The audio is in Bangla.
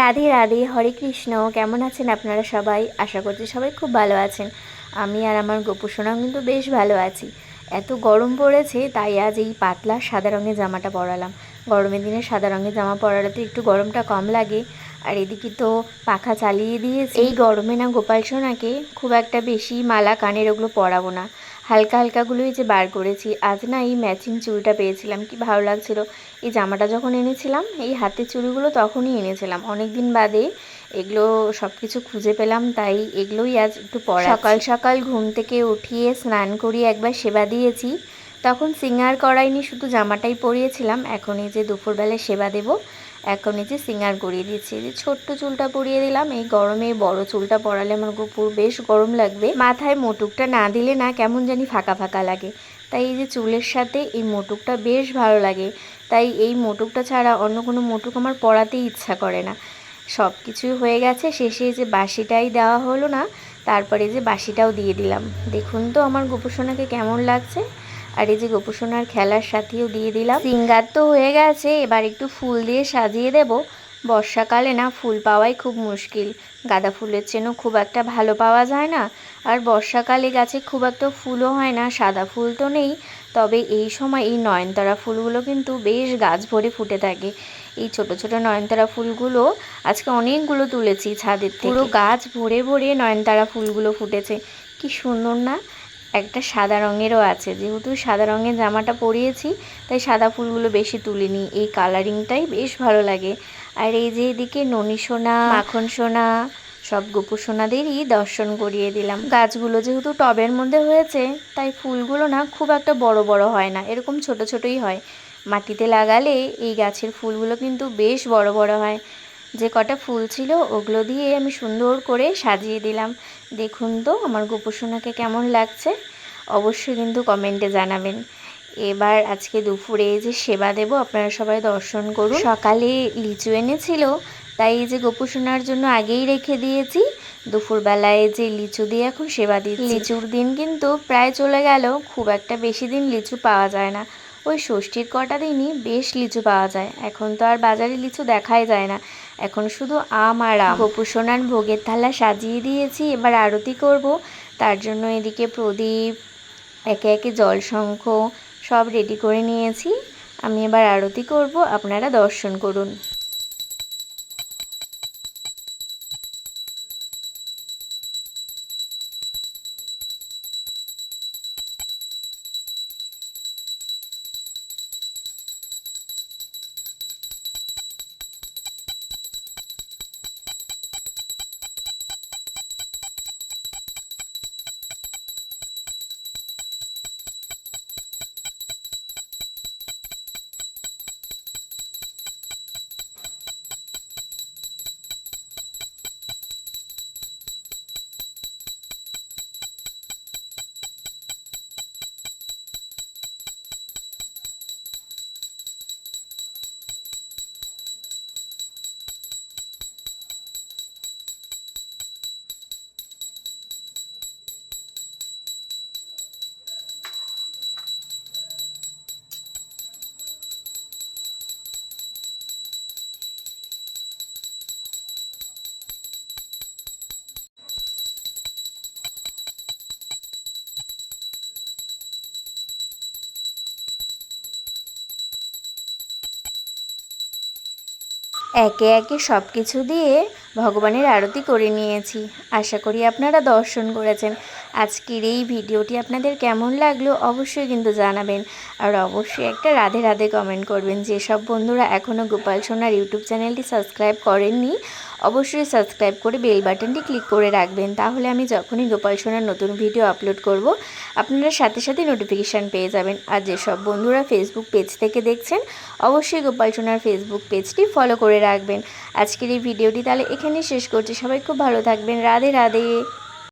রাধে রাধে, হরে কৃষ্ণ। কেমন আছেন আপনারা সবাই? আশা করছি সবাই খুব ভালো আছেন। আমি আর আমার গোপুসোনাও কিন্তু বেশ ভালো আছি। এত গরম পড়েছে, তাই আজ এই পাতলা সাদা রঙের জামাটা পরালাম। গরমের দিনে সাদা রঙের জামা পরালে তো একটু গরমটা কম লাগে। আর এদিকে তো পাখা চালিয়ে দিয়েছি। এই গরমে না গোপাল সোনাকে খুব একটা বেশি মালা কানের ওগুলো পরাবো না। হালকা হালকাগুলোই যে বার করেছি, আজ না এই ম্যাচিং চুলটা পেয়েছিলাম, কি ভালো লাগছিল। এই জামাটা যখন এনেছিলাম, এই হাতের চুড়িগুলো তখনই এনেছিলাম। অনেক দিন বাদে এগুলো সব কিছু খুঁজে পেলাম, তাই এগুলোই আজ একটু পড়া সকাল সকাল ঘুম থেকে উঠিয়ে স্নান করিয়ে একবার সেবা দিয়েছি। তখন সিঙ্গার করাইনি শুধু জামাটাই পরিয়েছিলাম, এখন এই যে দুপুরবেলায় সেবা দেব, এখন এই যে সিঙ্গার করিয়ে দিচ্ছি যে ছোট্ট চুলটা পরিয়ে দিলাম, এই গরমে বড় চুলটা পরালে আমার গোপুর বেশ গরম লাগবে। মাথায় মোটুকটা না দিলে না কেমন জানি ফাঁকা ফাঁকা লাগে। তাই এই যে চুলের সাথে এই মোটুকটা বেশ ভালো লাগে। তাই এই মোটুকটা ছাড়া অন্য কোনো মোটুক আমার পরাতেই ইচ্ছা করে না। সব কিছুই হয়ে গেছে, শেষে যে বাসিটাই দেওয়া হলো না, তারপরে যে বাসিটাও দিয়ে দিলাম। দেখুন তো আমার গোপুসোনাকে কেমন লাগছে। আর এই যে গোপুসোনার খেলার সাথেও দিয়ে দিলাম। সিঙ্গার তো হয়ে গেছে এবার একটু ফুল দিয়ে সাজিয়ে দেব। বর্ষাকালে না ফুল পাওয়াই খুব মুশকিল। গাঁদা ফুলের চেনও খুব একটা ভালো পাওয়া যায় না। আর বর্ষাকালে গাছে খুব একটা ফুলও হয় না সাদা ফুল তো নেই। তবে এই সময় এই নয়নতারা ফুলগুলো কিন্তু বেশ গাছ ভরে ফুটে থাকে। এই ছোট ছোট নয়নতারা ফুলগুলো আজকে অনেকগুলো তুলেছি ছাদের থেকে। পুরো গাছ ভরে ভরে নয়নতারা ফুলগুলো ফুটেছে। কি সুন্দর না? একটা সাদা রঙেরও আছে। যেহেতু সাদা রঙের জামাটা পরিয়েছি, তাই সাদা ফুলগুলো বেশি তুলিনি। এই কালারিংটাই বেশ ভালো লাগে। আর এই যে এদিকে ননি সোনা, মাখন সোনা, সব গোপু সোনাদেরই দর্শন করিয়ে দিলাম। গাছগুলো যেহেতু টবের মধ্যে হয়েছে, তাই ফুলগুলো না খুব একটা বড় বড় হয় না। এরকম ছোট ছোটই হয়। মাটিতে লাগালে এই গাছের ফুলগুলো কিন্তু বেশ বড় বড় হয়। যে কটা ফুল ছিল ওগুলো দিয়ে আমি সুন্দর করে সাজিয়ে দিলাম। দেখুন তো আমার গোপুসোনাকে কেমন লাগছে। অবশ্যই কিন্তু কমেন্টে জানাবেন। এবার আজকে দুপুরে যে সেবা দেব, আপনারা সবাই দর্শন করুন। সকালে লিচু এনেছিল, তাই এই যে গোপুসোনার জন্য আগেই রেখে দিয়েছি। দুপুরবেলায় যে লিচু দিয়ে এখন সেবা দিচ্ছি। লিচুর দিন কিন্তু প্রায় চলে গেল, খুব একটা বেশি দিন লিচু পাওয়া যায় না। ওই ষষ্ঠীর কটা দিনই বেশ লিচু পাওয়া যায়। এখন তো আর বাজারে লিচু দেখাই যায় না। এখন শুধু আম আর আম। গোপুসোনার ভোগের থালা সাজিয়ে দিয়েছি, এবার আরতি করব। তার জন্য এদিকে প্রদীপ, একে একে জলশঙ্খ সব রেডি করে নিয়েছি। আমি এবার আরতি করব, আপনারা দর্শন করুন। একে একে সব কিছু দিয়ে ভগবানের আরতি করে নিয়েছি। আশা করি আপনারা দর্শন করেছেন। আজকের এই ভিডিওটি আপনাদের কেমন লাগল অবশ্যই কিন্তু জানাবেন। আর অবশ্যই একটা রাধে রাধে কমেন্ট করবেন। যেসব বন্ধুরা এখনও গোপাল সোনার ইউটিউব চ্যানেলটি সাবস্ক্রাইব করেননি অবশ্যই সাবস্ক্রাইব করে বেল বাটনটি ক্লিক করে রাখবেন। তাহলে আমি যখনই গোপাল সোনার নতুন ভিডিও আপলোড করব, আপনারা সাথে সাথে নোটিফিকেশান পেয়ে যাবেন। আর যেসব বন্ধুরা ফেসবুক পেজ থেকে দেখছেন, অবশ্যই গোপাল সোনার ফেসবুক পেজটি ফলো করে রাখবেন। আজকের এই ভিডিওটি তাহলে এখানেই শেষ করছি। সবাই খুব ভালো থাকবেন। রাধে রাধে।